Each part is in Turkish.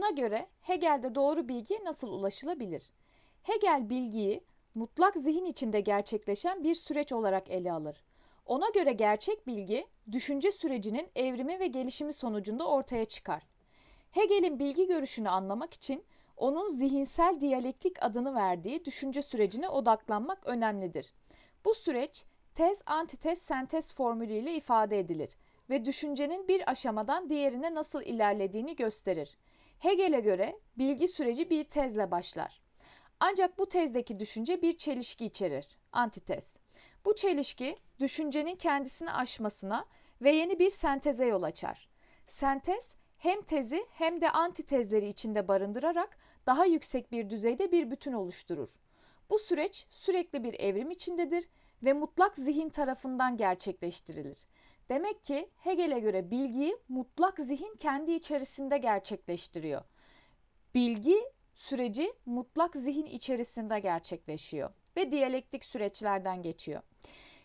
Buna göre Hegel'de doğru bilgiye nasıl ulaşılabilir? Hegel bilgiyi mutlak zihin içinde gerçekleşen bir süreç olarak ele alır. Ona göre gerçek bilgi düşünce sürecinin evrimi ve gelişimi sonucunda ortaya çıkar. Hegel'in bilgi görüşünü anlamak için onun zihinsel diyalektik adını verdiği düşünce sürecine odaklanmak önemlidir. Bu süreç tez, antitez, sentez formülüyle ifade edilir ve düşüncenin bir aşamadan diğerine nasıl ilerlediğini gösterir. Hegel'e göre bilgi süreci bir tezle başlar. Ancak bu tezdeki düşünce bir çelişki içerir. Antitez. Bu çelişki düşüncenin kendisini aşmasına ve yeni bir senteze yol açar. Sentez hem tezi hem de antitezleri içinde barındırarak daha yüksek bir düzeyde bir bütün oluşturur. Bu süreç sürekli bir evrim içindedir ve mutlak zihin tarafından gerçekleştirilir. Demek ki Hegel'e göre bilgiyi mutlak zihin kendi içerisinde gerçekleştiriyor. Bilgi süreci mutlak zihin içerisinde gerçekleşiyor ve diyalektik süreçlerden geçiyor.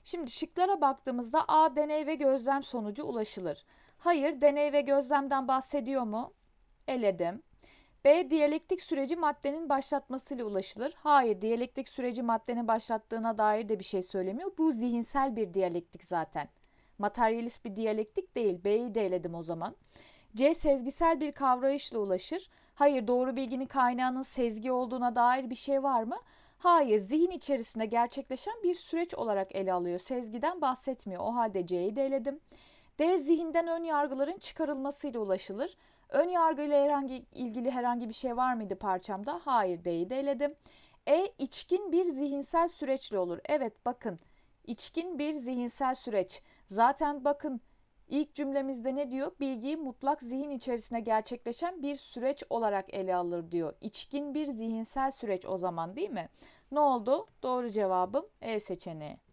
Şimdi şıklara baktığımızda A deney ve gözlem sonucu ulaşılır. Hayır, deney ve gözlemden bahsediyor mu? Eledim. B diyalektik süreci maddenin başlatmasıyla ulaşılır. Hayır, diyalektik süreci maddenin başlattığına dair de bir şey söylemiyor. Bu zihinsel bir diyalektik zaten. Materyalist bir diyalektik değil. B'yi de eledim o zaman. C sezgisel bir kavrayışla ulaşır. Hayır, doğru bilginin kaynağının sezgi olduğuna dair bir şey var mı? Hayır, zihin içerisinde gerçekleşen bir süreç olarak ele alıyor. Sezgiden bahsetmiyor. O halde C'yi de eledim. D zihinden ön yargıların çıkarılmasıyla ulaşılır. Ön yargıyla herhangi ilgili herhangi bir şey var mıydı parçamda? Hayır, D'yi de eledim. E içkin bir zihinsel süreçle olur. Evet bakın. İçkin bir zihinsel süreç. Zaten bakın ilk cümlemizde ne diyor? Bilgiyi mutlak zihin içerisinde gerçekleşen bir süreç olarak ele alır diyor. İçkin bir zihinsel süreç o zaman değil mi? Ne oldu? Doğru cevabım E seçeneği.